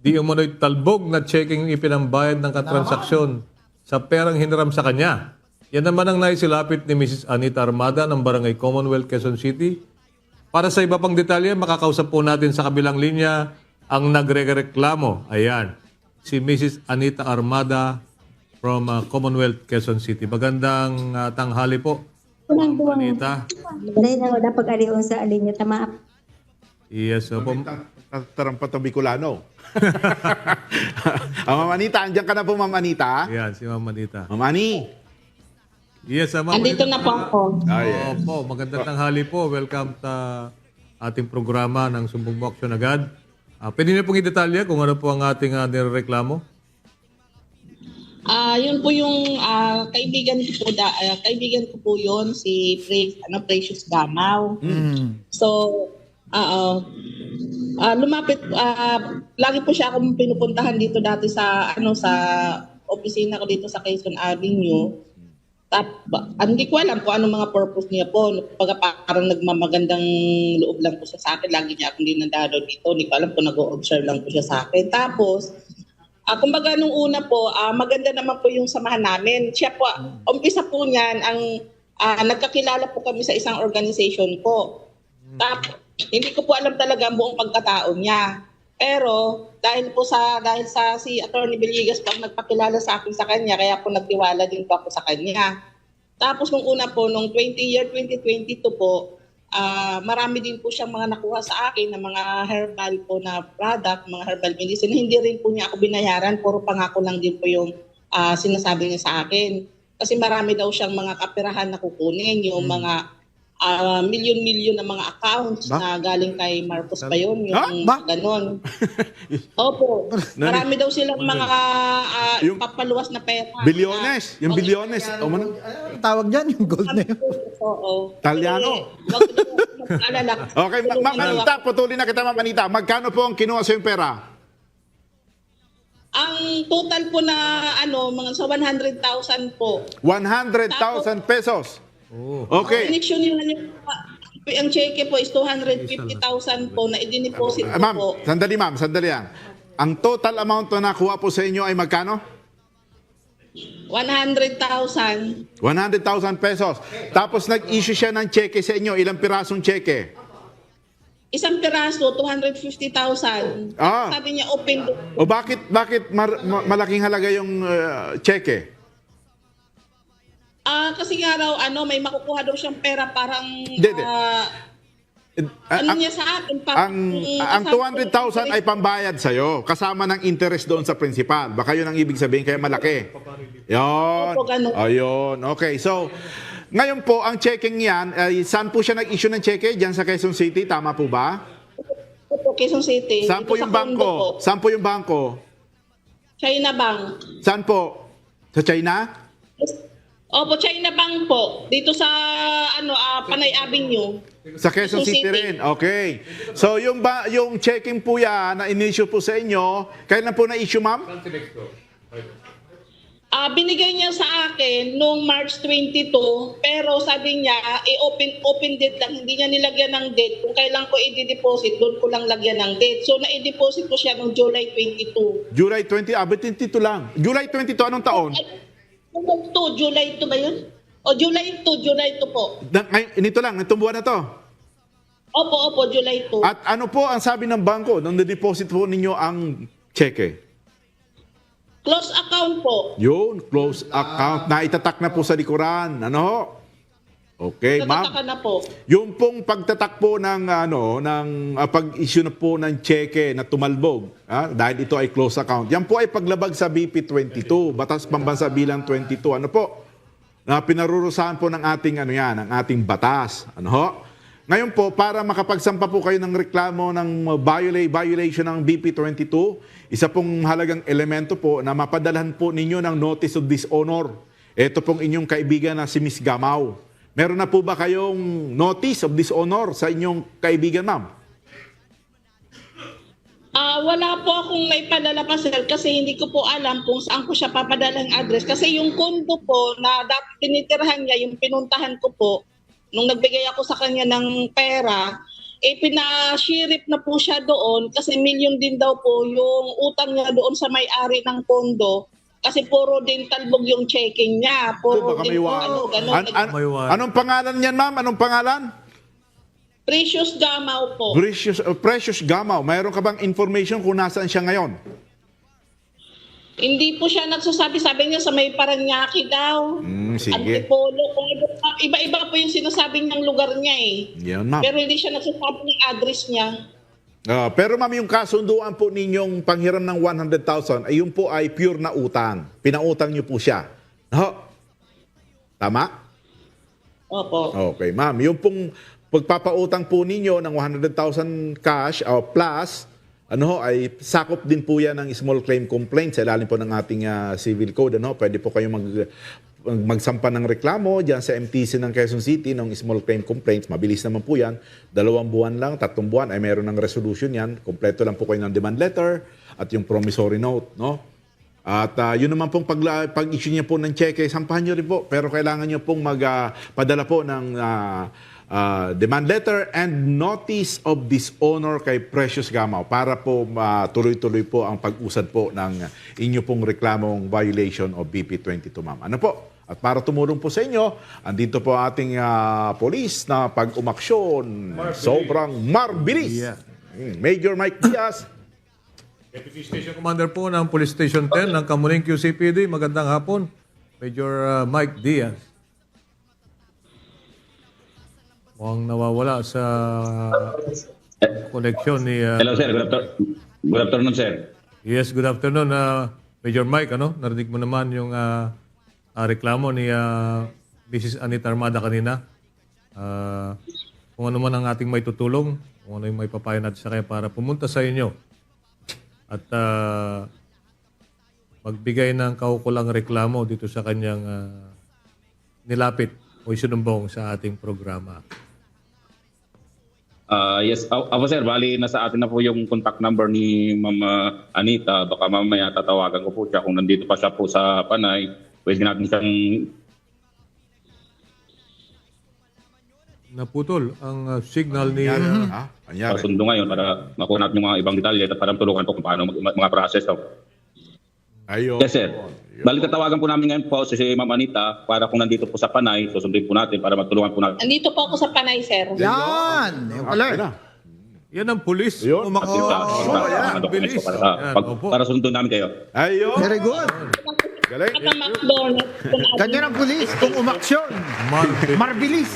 di umunoy talbog na checking yung ipinambayad ng katransaksyon sa perang hiniram sa kanya. Yan naman ang naisilapit ni Mrs. Anita Armada ng Barangay Commonwealth, Quezon City. Para sa iba pang detalye, makakausap po natin sa kabilang linya ang nagre-reklamo. Ayan, si Mrs. Anita Armada from uh, Commonwealth, Quezon City. Magandang uh, tanghali po, Ma'am Anita. Dahil na wala pag-alion sa alin niya tama. Yes, uh, po. Tarampato Bicolano. ah, Ma'am Anita, andyan ka na po, Ma'am Anita. Ayan, si Ma'am Anita. Ma'am Ani. Yes, uh, Ma'am Andito Anita. na po ako. Ah, yes. Opo, magandang tanghali po. Welcome sa ating programa ng Sumbong mo Aksyon Agad. Ah, pwede niyo pong i-detalye kung ano po ang ating uh, nireklamo? Ah, yun po yung ah, kaibigan ko po da, ah, kaibigan ko po 'yon si Pre, ano Precious Gamaw. So, ah ah, lumapit ah, lagi po siya akong pinupuntahan dito dati sa ano sa opisina ko dito sa Quezon Avenue. Tap, ah, hindi ko alam kung anong mga purpose niya po. Pag parang nagmamagandang loob lang po siya sa akin. Lagi niya akong dinadalo dito. Hindi ko alam kung nag-observe lang po siya sa akin. Tapos, Ah, kumbaga nung una po, ah, maganda naman po yung samahan namin. Siya po, umpisa po niyan, ang ah, nagkakilala po kami sa isang organization po. Tapos, hindi ko po alam talaga ang buong pagkatao niya. Pero dahil po sa dahil sa si Attorney Villegas pag nagpakilala sa akin sa kanya, kaya po nagtiwala din po ako sa kanya. Tapos nung una po, nung 20 year 2022 po, ah marami din po siyang mga nakuha sa akin na mga herbal po na product, mga herbal medicine. Hindi rin po niya ako binayaran, puro pangako lang din po yung ah, sinasabi niya sa akin. Kasi marami daw siyang mga kapirahan na kukunin, yung mga ah, milyon-milyon na mga accounts Ba? na galing kay Marcos pa yun, yung Ha? Ba? ganon. Opo. Marami daw silang mga ah, Yung- papaluwas na pera. Bilyones. Yung bilyones. O, man, Ang tawag dyan, yung gold na yun. Oo. Talyano. Okay, Ma- Ma'am Anita, putulin na kita, Ma'am Anita. Magkano po ang kinuha sa yung pera? Ang total po na ano, mga sa 100,000 po. 100,000 pesos. Oo. Okay. Connection nila yung ang cheque po is 250,000 po na i-deposit Ah, ko ma'am, po. sandali ma'am, sandali lang. Ang total amount na nakuha po sa inyo ay magkano? 100,000. 100,000 pesos. Tapos nag-issue siya ng cheque sa inyo. Ilang pirasong cheque? Isang piraso, 250,000. Ah. Sabi niya, open book. O bakit bakit mar- ma- malaking halaga yung uh, cheque? Ah, kasi nga raw, ano, may makukuha daw siyang pera parang, Hindi, ah, Eh, ano ang- niya sa akin, parang, ang ang kasama- 200,000 ay pambayad sa kasama ng interest doon sa principal. Baka 'yun ang ibig sabihin kaya malaki. 'Yon. Opo, ganun. Ayun. Okay. So ngayon po ang checking 'yan, ay saan po siya nag-issue ng cheque? Diyan sa Quezon City, tama po ba? Opo, Quezon City. Saan po Dito yung sa condo bangko? po. Saan po yung bangko? China Bank. Saan po? Sa China? Opo, China Bank po. Dito sa ano ah, Panay Avenue. Sa Quezon City City. rin. Okay. So yung ba yung checking po yan na in-issue po sa inyo, kailan po na-issue, ma'am? Ah, binigay niya sa akin noong March 22, pero sabi niya, i-open open date lang, hindi niya nilagyan ng date. Kung kailan ko i-deposit, doon ko lang lagyan ng date. So na-deposit ko siya noong July 22. July 20, ah, 22 lang. July 22, anong taon? Ay, July 2, July 2 ba yun? O July 2, July 2 po. Na, ngay- nito lang, itong buwan na to. Opo, opo, July 2. At ano po ang sabi ng bangko nung na-deposit po ninyo ang cheque? Close account po. Yun, close account na itatak na po sa likuran. Ano? ho? Okay, Natataka ma'am. na po. Yung pong pagtatak po ng ano ng ah, pag-issue na po ng cheque na tumalbog, ah, dahil ito ay close account. Yan po ay paglabag sa BP 22, Batas Pambansa bilang 22. Ano po? Na pinarurusahan po ng ating ano yan, ng ating batas. Ano ho? Ngayon po, para makapagsampa po kayo ng reklamo ng viola- violation ng BP 22, isa pong halagang elemento po na mapadalhan po ninyo ng notice of dishonor. Ito pong inyong kaibigan na si Miss Gamaw. Meron na po ba kayong notice of dishonor sa inyong kaibigan, ma'am? Ah, wala po akong may padala sir kasi hindi ko po alam kung saan ko siya papadalang address kasi yung kondo po na dapat tinitirhan niya yung pinuntahan ko po nung nagbigay ako sa kanya ng pera eh pinashirip na po siya doon kasi million din daw po yung utang niya doon sa may-ari ng pondo kasi puro dental book yung checking niya. Puro baka may dental, wa- ano, ganun. An- an- May wa- anong pangalan niyan, ma'am? Anong pangalan? Precious Gamaw po. Precious, uh, Precious Gamaw. Mayroon ka bang information kung nasaan siya ngayon? Hindi po siya nagsasabi, sabi niya sa may Paranaque daw. Hmm, sige. Antipolo. Kung iba- Iba-iba po yung sinasabi niyang lugar niya eh. Yan, ma'am. Pero hindi siya nagsasabi ng address niya. Ah, pero ma'am, yung kasunduan po ninyong panghiram ng 100,000, ay yun po ay pure na utang. Pinautang niyo po siya. Ho? Tama? Opo. Okay, ma'am. Yung pong pagpapautang po ninyo ng 100,000 cash o plus, ano ho, ay sakop din po yan ng small claim complaint sa ilalim po ng ating ah, civil code. Ano? Pwede po kayong mag- magsampa ng reklamo dyan sa MTC ng Quezon City ng small claim complaints. Mabilis naman po yan. Dalawang buwan lang, tatlong buwan ay meron ng resolution yan. Kompleto lang po kayo ng demand letter at yung promissory note. No? At ah, yun naman pong pag, pag-issue niya po ng cheque, sampahan niyo rin po. Pero kailangan niyo pong magpadala po ng ah, ah, demand letter and notice of dishonor kay Precious Gamaw para po tuloy-tuloy po ang pag-usad po ng inyo pong reklamong violation of BP 22, ma'am. Ano po? At para tumulong po sa inyo, andito po ating ah, police na pag-umaksyon. Sobrang marbilis. Yeah. Mm, Major Mike Diaz, Deputy Station Commander po ng Police Station 10 ng Kamuning QCPD. Magandang hapon. Major uh, Mike Diaz. Mukhang nawawala sa connection ni... uh, Hello sir, good, after- good afternoon sir. yes, good afternoon. uh, Major Mike, ano? Narinig mo naman yung uh, uh, reklamo ni uh, Mrs. Anita Armada kanina. Uh, kung ano man ang ating may tutulong, kung ano yung may papayo natin sa kanya para pumunta sa inyo at uh, magbigay ng kaukulang reklamo dito sa kanyang uh, nilapit o isinumbong sa ating programa. Ah, yes, a- ako sir, bali nasa atin na po yung contact number ni Mama Anita. Baka mamaya tatawagan ko po siya kung nandito pa siya po sa Panay. Pwede natin siyang Naputol ang uh, signal ni... Yan, uh, ha? Anyari. pasundo ngayon para makuha natin yung mga ibang detalye at para tulungan po kung paano mag- mga process. So. Ayun. Yes sir. Bali tatawagan po namin ngayon po si, si Mama Anita para kung nandito po sa Panay, susundin po natin para matulungan po natin. Andito po ako sa Panay, sir. Yan! Yung pala. Okay na. yan ang pulis. Yun. Umaksyon. Sa- sa- Oh, sa- yan, bilis. para, Yan, pag, para sundin namin kayo. Ayun. Very good. Galing. At ang McDonald's. Ganyan ang pulis kung umaksyon. Marbilis.